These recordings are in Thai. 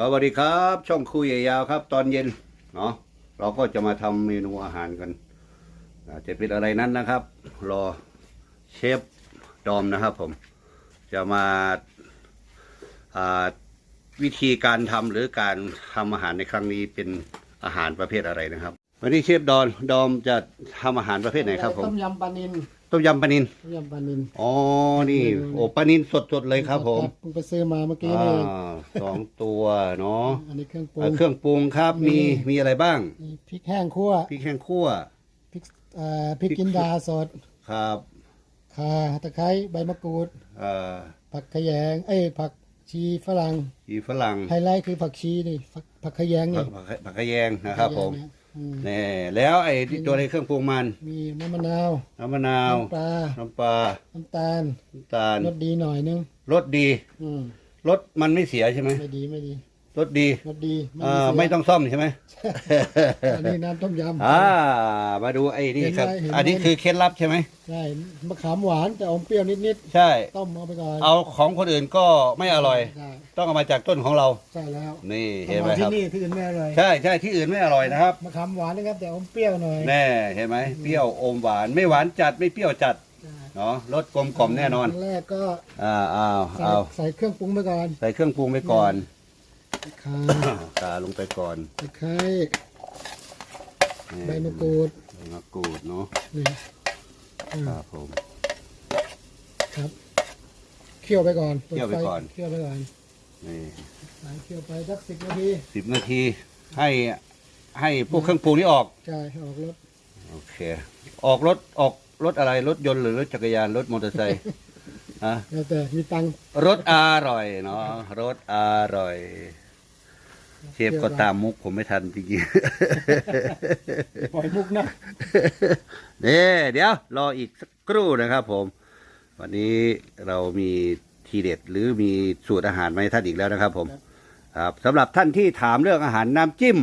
สวัสดีครับ ช่องคุยยาวครับ ตอนเย็นเนาะเราก็จะมาทำเมนูอาหารกันจะเป็นอะไรนั้นนะครับ รอเชฟดอมนะครับ ผมจะมาวิธีการทำหรือการทำอาหารในครั้งนี้เป็นอาหารประเภทอะไรนะครับ วันนี้เชฟดอนดอมจะทำอาหารประเภทไหนครับผมต้มยำปลานิน ต้มยำปลานินต้มยำปลานินอ๋อ นี่ โอ้ปลานินสดๆเลยครับผมเพิ่งไปซื้อมาเมื่อกี้อ่านี่เองสองตัวเนาะอันนี้เครื่องปรุเอ่องเครื่องปรุงครับ มี มี มีอะไรบ้าง มีพริกแห้งคั่วพริกแห้งคั่ว พริกเอ่อพริกกินดาสดครับ ข่าตะไคร้ใบมะกรูด เอ่อผักขยง เอ้ยผักชีฝรั่ง อีฝรั่งไฮไลท์คือผักชีนี่ผักผักขยงผันี่กผักผักกระแยงนะครับผมขยงนะอืมแน่แล้วไอ้ที่ตัวในเครื่องปรุงมัน มีน้ำมะนาวน้ำมะนาวน้ำปลาน้ำปลาน้ำตาลน้ำตาลรสดีหน่อยนึงรสดีอืมรสมันไม่เสียใช่ไหมไม่ดีไม่ดี รสดีรสดีอ่าเสียไม่ต้องซ่อมใช่ไหมอันนี้น้ำต้มยำ อ่า มาดูไอ้นี่ครับ เห็นไหมเห็นไหม อันนี้คือเคล็ดลับใช่ไหม ใช่มะขามหวานแต่อมเปรี้ยวนิดใช่ ๆ ต้มเอาไปก่อนเอาของคนอื่นก็ไม่อร่อย ใช่ต้องเอามาจากต้นของเรา ใช่แล้วนี่ต้เห็นองไหมเอาคที่รับ นี่ที่อื่นไม่อร่อยใช่ใช่ที่อื่นไม่อร่อยนะครับ มะขามหวานนะครับแต่อมเปรี้ยวหน่อยแน่เห็นไหมเปรี้ยวอมหวานไม่หวานจัดไม่เปรี้ยวจัดใช่เนาะรสกลมกล่อมแน่นอน ครั้งแรกก็อ่าอ้าวใส่เอาใส่เครื่องปรุงไปก่อน ใส่เครื่องปรุงไปก่อน ข่าตาลงไปก่อนตะไคร้นี่ใบมะกรูดใบมะกรูดเนาะนี่อ่าครับผมครับเคี่ยวไปก่อนปิดเคี่ยวไปฟก่อนเคี่ยวไปก่อนนี่ใส่เคี่ยวไปสักสิบนาทีสิบนาที ให้ให้พวกเครื่องปรุงนี้ออกใช่ให้ออกรสโอเค ออกรถออกรถอะไรรถยนต์หรือรถจักรยานรถมอเตอร์ไซค์ฮะแล้วแต่มีตังค์รสอร่อยเนาะรสอร่อย เชฟก็ตามมุกผมไม่ทันจริงๆปล่อยมุกนะนี่เดี๋ยว รออีกสักครู่นะครับผม วันนี้เรามีทีเด็ดหรือมีสูตรอาหารมาให้ท่านอีกแล้วนะครับผม ครับสำหรับท่านที่ถามเรื่องอาหารน้ำจิ้ม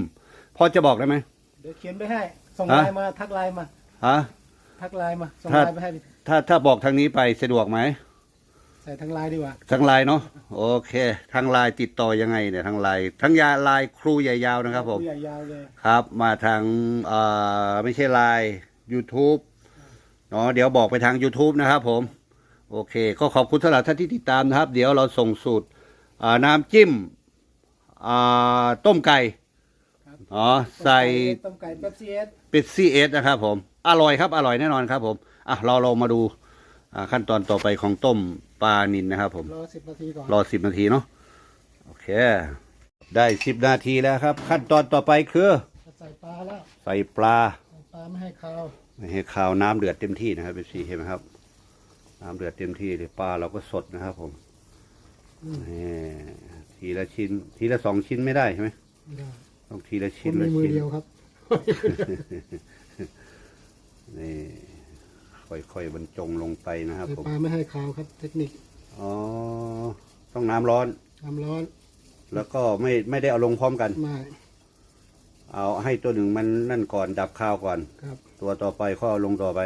พอจะบอกได้ไหมเดี๋ยวเขียนไปให้ ส่งฮะไลน์มาทักไลน์มาฮะทักไลน์มาส่งถ้าไลน์ไปให้ ถ้าถ้าบอกทางนี้ไปสะดวกไหม ใส่ทางไลน์ดีกว่าทางไลน์เนาะโอเค ทางไลน์ติดต่อยังไงเนี่ยทางไลน์ทั้งยาไลน์ครูใหญ่ยาวนะครับผมผู้ใหญ่ยาวเลยครับ มาทางเอ่อไม่ใช่ไลน์ YouTube เนาะเดี๋ยวบอกไปทาง YouTube นะครับผม โอเค ก็ขอบคุณสำหรับท่านที่ติดตามนะครับ เดี๋ยวเราส่งสูตรอ่าน้ำจิ้มอ่าต้มไก่อ๋อใส่ต้มไก่เป๊ปซี่เอสเป็ดซีเอสนะครับผม อร่อยครับ อร่อยแน่นอนครับผม อะเราเรามาดูอ่าขั้นตอนต่อไปของต้มป ลานินนะครับ ผม รอสิบนาทีก่อน รอสิบนาทีเนาะโอเค ได้สิบนาทีแล้วครับ ขั้นตอนต่อไปคือใส่ปลาแล้ว ใส่ปลาใส่ปลาไม่ให้คาวไม่ให้ข้าวน้ำเดือดเต็มที่นะครับเป็นสีเห็นไหมครับ น้ำเดือดเต็มที่เลยปลาเราก็สดนะครับ ผมนี่ทีละชิ้น ทีละสองชิ้นไม่ได้ใช่ไหมไม่ได้ต้องทีละผชิ้นมมีละมือชิ้นเดียวครับนี่ ค่อยๆบรรจงลงไปนะครับใส่ผม ปลาไม่ให้คาวครับ เทคนิคอ๋อ ต้องน้ำร้อน น้ำร้อนแล้วก็ไม่ไม่ได้เอาลงพร้อมกัน ไม่เอาให้ตัวหนึ่งมันนั่นก่อนดับข้าวก่อน ครับตัวต่อไปก็เอาลงต่อไป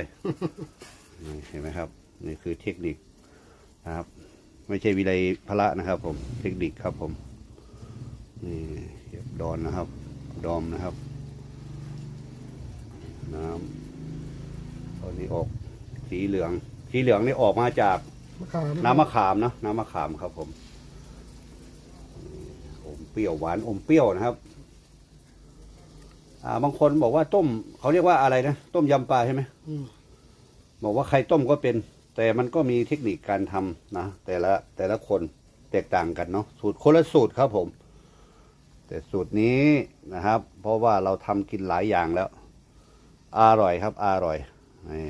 นี่เห็นไหมครับ นี่คือเทคนิคนะครับ ไม่ใช่วิไลพละนะครับ ผม เทคนิคครับผม นี่เก็บดอนนะครับ ดอมนะครับ น้ำตอนนี้ออก สีเหลือง สีเหลืองนี่ออกมาจากมะขามน้ำมะขามนะน้ำมะขามครับผมอมเปรี้ยวหวานอมเปรี้ยวนะครับ อ่า บางคนบอกว่าต้ม เขาเรียกว่าอะไรนะต้มยำปลาใช่ไหมอืมบอกว่าใครต้มก็เป็น แต่มันก็มีเทคนิคการทำนะแต่ละแต่ละคนแตกต่างกันเนาะสูตรคนละสูตรครับผม แต่สูตรนี้นะครับ เพราะว่าเราทำกินหลายอย่างแล้ว อร่อยครับ อร่อยนี่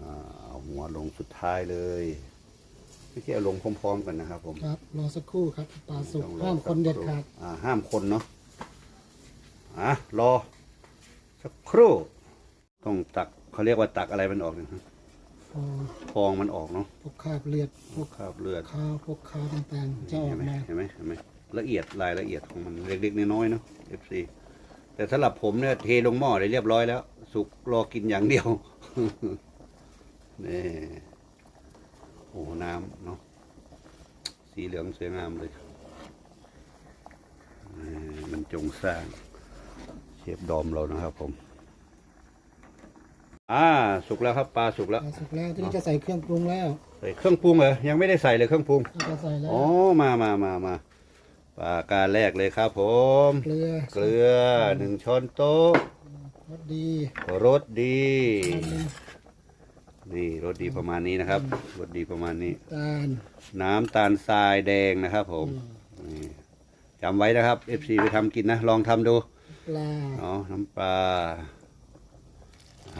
อ่าเอา หัวลงสุดท้ายเลยไม่ใช่เอาลงพร้อมๆกันนะครับ ผมครับรอสักครู่ครับปลาสุกต้องรอห้ามคนเด็ดขาดอ่าห้ามคนเนาะอะรอสักครู่ ต้องตักเขาเรียกว่าตักอะไรมันออกเนี่ยพอฟองมันออกเนาะพวกคราบเลือดพวกคราบเลือดคาวพวกคาวต่างๆจะออเห็กนไหมมา เห็นไหมเห็นไหมละเอียดรายละเอียดของมันเล็กๆน้อยๆเนาะ FC แต่สำหรับผมเนี่ยเทลงหม้อเลยเรียบร้อยแล้ว สุกรอกินอย่างเดียว นี่โอ้น้ำเนาะสีเหลืองสวยงามเลยเออมันจงสร้างเชฟดอมเรานะครับผม อ่าสุกแล้วครับปลาสุกแล้วปลาสุกแล้วที่นี่จะใส่เครื่องปรุงแล้ว ใส่เครื่องปรุงเหรอยังไม่ได้ใส่เลยเครื่องปรุงเราจะใส่แล้วอ๋อมามามามาปลาการแรกเลยครับผม เกลือเกลือหนึ่งช้อนโต๊ะรสดีรสดี น้ำมันนี่รสดีประมาณนี้นะครับรสดีประมาณนี้ ตาล น้ำตาลทรายแดงนะครับ ผมนี่จำไว้นะครับ FC ไปทำกินนะ ลองทำดูปลาเนาะน้ำปลา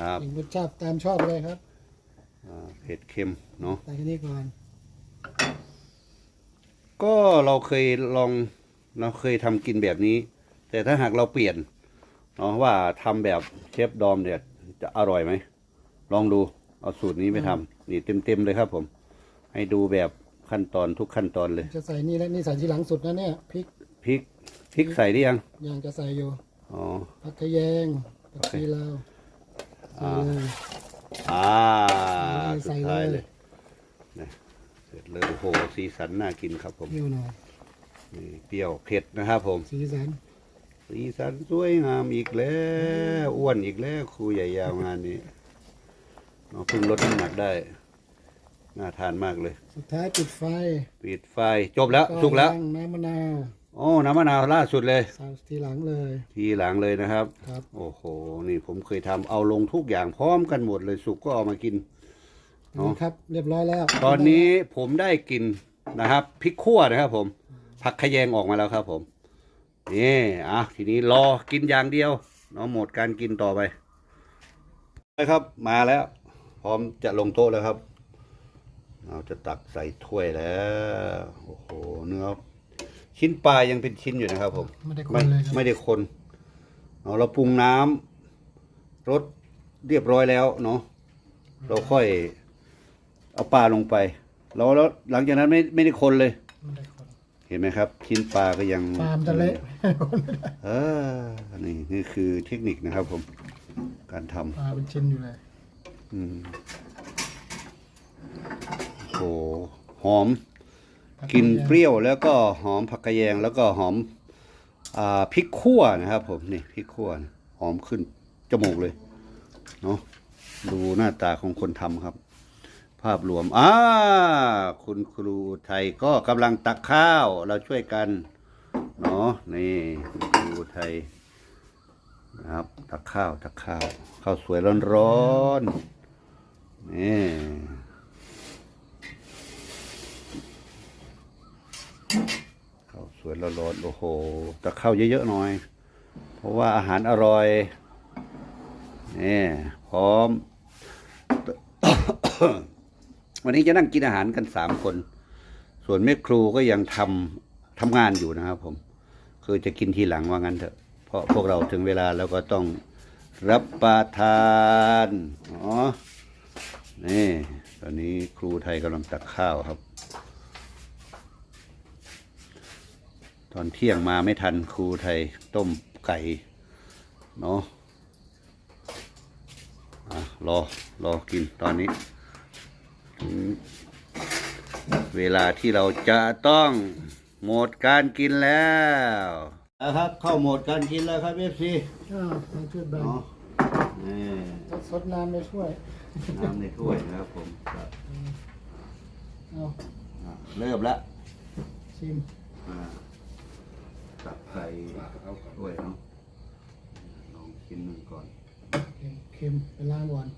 ครับหนึ่งรสชาติตามชอบเลยครับอ่าเผ็ดเค็มเนาะ ใส่แค่นี้ก่อน ก็เราเคยลองเราเคยทำกินแบบนี้ แต่ถ้าหากเราเปลี่ยนเนาะว่าทำแบบเชฟดอมเนี่ยจะอร่อยไหม ลองดู เอาสูตรนี้ไปทำนี่เต็มๆเลยครับผม ให้ดูแบบขั้นตอนทุกขั้นตอนเลยจะใส่นี่แล้วนี่ใส่ทีหลังสุดนะเนี่ยพริกพริกพริกใส่ได้ยังยังจะใส่อยู่อ๋อ ผักกระแยงผักชีลาวใส่เลย อ่าใส่สุดเลย ท้ายเลยนะเสร็จเลยโอ้โหสีสันน่ากินครับผมเปรี้ยวหน่อยนี่เปรี้ยวเผ็ดนะครับผม สีสันสีสันสวยงามอีกแล้ว อ้วนอีกแล้วครูใหญ่ยาวงานนี้ เนาะเพิ่งลดน้ำหนักได้ น่าทานมากเลย สุดท้ายปิดไฟปิดไฟจบแล้วสุกแล้วตั้งน้ำมะนาวโอ้น้ำมะนาวล่าสุดเลย ใส่ทีหลังเลย ทีหลังเลยนะครับ ครับ โอ้โห นี่ผมเคยทำเอาลงทุกอย่างพร้อมกันหมดเลยสุกก็เอามากิน อ๋อนี่ครับ เรียบร้อยแล้วตอนนี้ผมได้กินนะครับพริกขั่วนะครับผม ผักขะแยงออกมาแล้วครับผมนี่อะทีนี้รอกินอย่างเดียวเนาะหมดการกินต่อไปนะครับ มาแล้วพ ร้อมจะลงโต๊ะแล้วครับ เราจะตักใส่ถ้วยแล้ว โอ้โห เนื้อ ชิ้นปลายังเป็นชิ้นอยู่นะครับผม ไม่ได้คไม่นเลยครับ ไม่ได้คนเอาเราปรุงน้ำรสเรียบร้อยแล้วเนาะ เราค่อยเอาปลาลงไป แล้วแล้วหลังจากนั้นไม่ไม่ได้คนเลย ไม่ได้คนเห็นไหมครับ ชิ้นปลาก็ยัง ปลามนจะเละเออนี่นี่คือเทคนิคนะครับผม การทำปลาเป็นชิ้นอยู่เลย อืมโอ้โหหอมกลิ่นเปรี้ยวแล้วก็หอมผักกระแยงแล้วก็หอมอ่าพริกขั่วนะครับ ผมนี่พริกขั่วนะหอมขึ้นจมูกเลยเนาะดูหน้าตาของคนทำครับ ภาพรวมอ่าคุณครูไทยก็กำลังตักข้าวเราช่วยกันเนาะนี่คุณครูไทยนะครับ ตักข้าวตักข้าวข้าวสวยร้อนๆ นี่ข้าวสวยร้อนๆโอ้โหแต่ข้าวเยอะๆหน่อย เพราะว่าอาหารอร่อยนี่พร้อม วันนี้จะนั่งกินอาหารกันสามคน ส่วนแม่ครูก็ยังทำทำงานอยู่นะครับ ผม คือจะกินทีหลังว่างั้นเถอะ เพราะพวกเราถึงเวลาแล้วก็ต้องรับประทานอ๋อ นี่ ตอนนี้ครูไทยกำลังตักข้าวครับ ตอนเที่ยงมาไม่ทันครูไทยต้มไก่ เนาะอะรอ รอกินตอนนี้ถึงเวลาที่เราจะต้องโหมดการกินแล้วนะครับ เข้าโหมดการกินแล้วครับเอฟซีอ้าวมาช่วยแบ่ง เนาะ นี่ซดน้ำไปช่วยน้ำในถ้วยนะครับผมครับเอาอะเริ่มแล้วชิมอ่าตักไข่เอาถ้วยเนาะลองกินหนึ่งก่อน เค็มเค็มไปล้างก่อน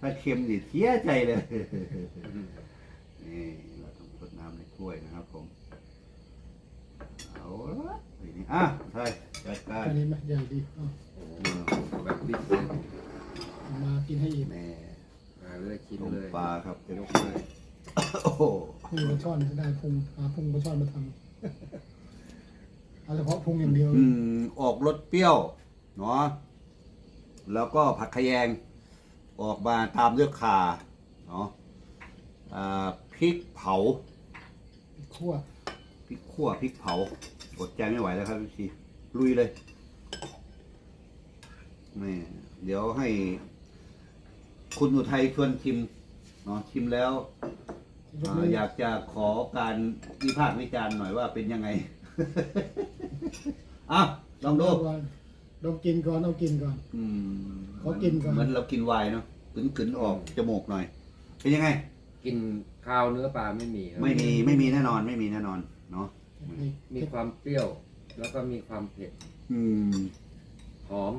ถ้าเค็มดิเสียใจเลย นี่เราต้องกดน้ำในถ้วยนะครับผม เอาละทีนี้อะใช่จัดการ อันนี้ไหมใหญ่ดีเอาแบบบิ๊กเลยเอามากินให้อิ่มแม่มาเลยกินต้มเลยปลาครับยกเลยโอ้โหพุงปลาช่อนจะได้พุงหาพุงปลาช่อนมาทำเอาเฉพาะพุงอย่างเดียวอืมออกรสเปรี้ยวเนาะแล้วก็ผัดขะแยง ออกมาตามด้วยข่าเนาะอ่าพริกเผา คั่วพริกขั่วพริกเผาอดใจไม่ไหวแล้วครับพี่ชีลุยเลย นี่เดี๋ยวให้คุณอุทัยชวนชิมเนาะชิมแล้วอ่าอยากจะขอการวิพากษ์วิจารณ์หน่อยว่าเป็นยังไง อะลองดูก่อนลองกินก่อนเอากินก่อน อืมขอกินก่อน เหมือนเรากินไวน์เนาะกึนๆออกจมูกหน่อย เป็นยังไง กินข้าวเนื้อปลาไม่มีครับไม่มีไม่มีแน่นอนไม่มีแน่นอนเนาะมีความเปรี้ยว แล้วก็มีความเผ็ดอืม หอม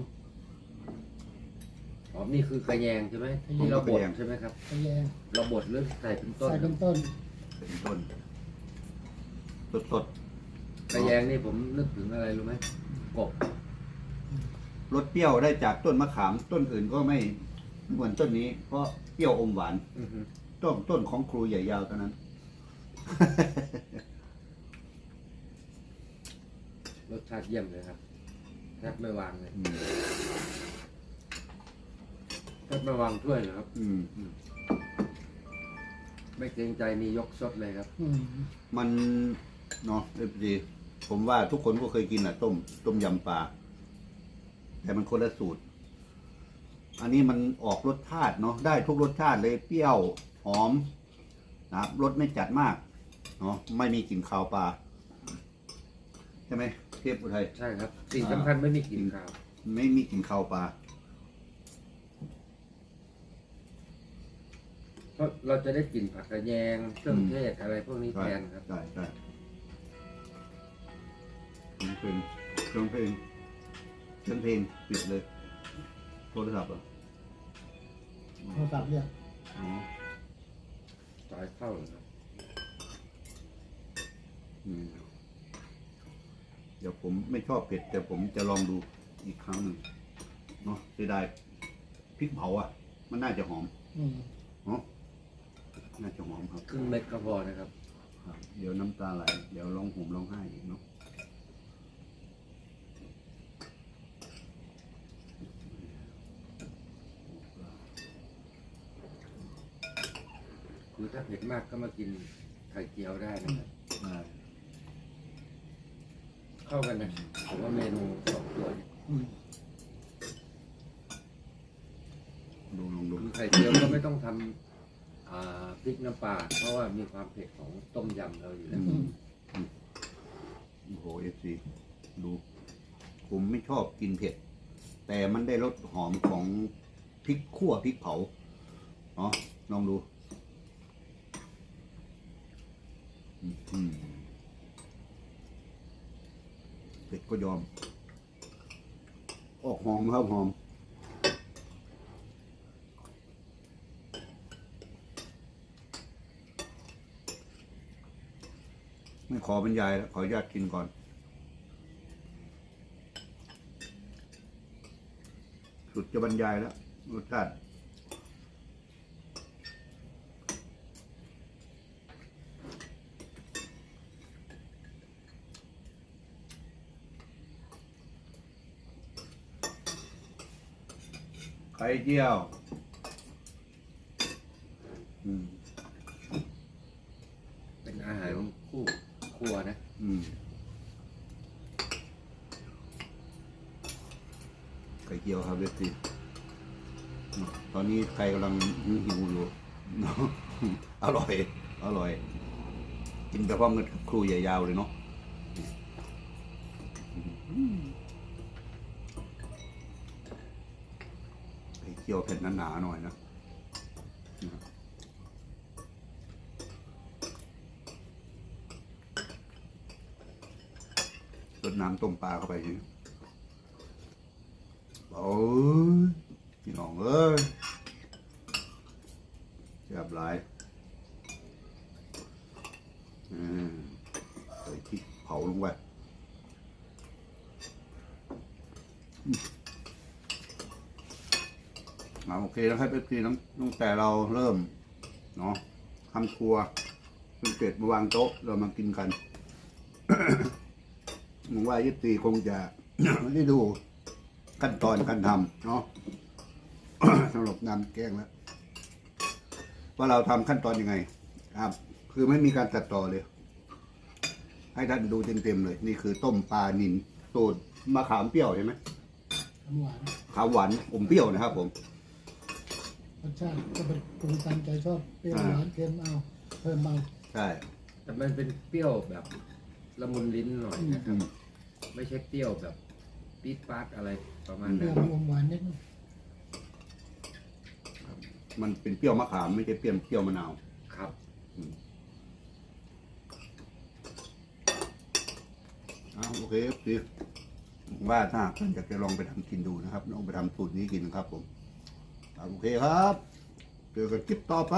หอมนี่คือกระแยงใช่ไหมที่เราบดใช่ไหมครับ กระแยงเราบดหรือใส่เป็นต้นใส่เป็นต้นเป็นต้นสดสดกระแยงนี่ผมนึกถึงอะไรรู้ไหมกบๆรสเปรี้ยวได้จากต้นมะขาม ต้นอื่นก็ไม่เหมือนต้นนี้ เพราะเปรี้ยวอมหวานอือฮึต้นต้นของครูใหญ่ยาวเท่านั้นรสชาติเยี่ยมเลยครับแทบไม่วางเลย อืมแทบไม่วางถ้วยเลยครับ อืม ไม่เกรงใจนี่ยกสดเลยครับ อืมมันเนาะเอฟซีผมว่าทุกคนก็เคยกินอะ ต้ม ต้มยำปลาแต่มันคนละสูตร อันนี้มันออกรสชาติเนาะได้ทุกรสชาติเลยเปรี้ยวหอมนะครับรสไม่จัดมากเนาะไม่มีกลิ่นคาวปลาใช่ไหมเทพอุทัย ใช่ครับ สิ่งสำคัญไม่มีกลิ่นคาว ไม่มีกลิ่นคาวปลา เพราะเราจะได้กลิ่นผักกระแยงเครื่องเทศอะไรพวกนี้ใช่แทนครับ ใช่ใช่เครื่องเพลงเครื่องเพลงเครื่องเพลงปิดเลยโทรศัพท์เหรอโทรศัพท์เรียกอ๋อสายเข้าเลยครับอืมเดี๋ยวผมไม่ชอบเผ็ด แต่ผมจะลองดูอีกครั้งหนึ่งเนาะเสียดายพริกเผาอะ มันน่าจะหอมอืม เนาะ น่าจะหอมครับครึ่งเม็ดก็พอนะครับ ครับ เดี๋ยวน้ำตาไหล เดี๋ยวร้องห่มร้องไห้อีกเนาะคือถ้าเผ็ดมากก็มากินไข่เจียวได้นะครับ ได้เข้ากันนะผมว่าเมนูสองตัวนี้อืมดูลองดูคือไข่เจียวก็ไม่ต้องทำอ่า พริกน้ำปลาเพราะว่ามีความเผ็ดของต้มยำเราอยู่แล้วอืมอืม โอ้โหเอฟซีดู ผมไม่ชอบกินเผ็ด แต่มันได้รสหอมของพริกขั่วพริกเผาเนาะลองดูอืมอืมเผ็ดก็ยอม ออกหอมครับหอม ไม่ข อบรรยายแล้วขออนุญาตกินก่อน สุดจะบรรยายแล้วรสชาติไข่เจียว อืม เป็นอาหารคู่ครัวนะ อืมไเจียวทีตอนนี้ใครกำลังหิวอยู่เนาะอร่อย อร่อย กินไปพร้อมกันกับครูใหญ่ยาวเลยเนาะไข่เจียวเผ็ดหนาๆหน่อยนะรดน้ำต้มปลาเข้าไปนี้ โอ้ยพี่น้องเอ้ยแซ่บหลายอืมใส่พริกเผาลงไปอืมเอาโอเคนะครับเอฟซีน้องตั้งแต่เราเริ่มเนาะทำครัวเพิ่งเสร็จมาวางโต๊ะเรามากินกันผมว่ายิตีคงจะไม่ได้ดู ขั้นตอนการทำเนาะสำหรับน้ำแกงแล้ว ว่าเราทำขั้นตอนยังไง ครับ คือไม่มีการตัดต่อเลย ให้ท่านดูเต็มๆเลย นี่คือต้มปลานินสูตรมะขามเปรี้ยวใช่ไหมน้ำหวานขามหวานอมเปรี้ยวนะครับผมรสชาติก็เป็นปรุงตามใจชอบเปรี้ยวหวานเค็มเอาเพิ่มเบาใช่แต่มันเป็นเปรี้ยวแบบละมุนลิ้นหน่อยนะคอืรับมไม่ใช่เปรี้ยวแบบปี๊ดปาดอะไร ประมาณเปรี้นั้ยวนอมหวานนิดนึงมันเป็นเปรี้ยวมะขามไม่ใช่เปรี้ยวเปรี้ยวมะนาว ครับ อ้าวโอเคดีว่าถ้าท่านอยากจะลองไปทำกินดูนะครับลองไปทำสูตรนี้กินนะครับผมอ่าโอเคครับ เจอกันคลิปต่อไป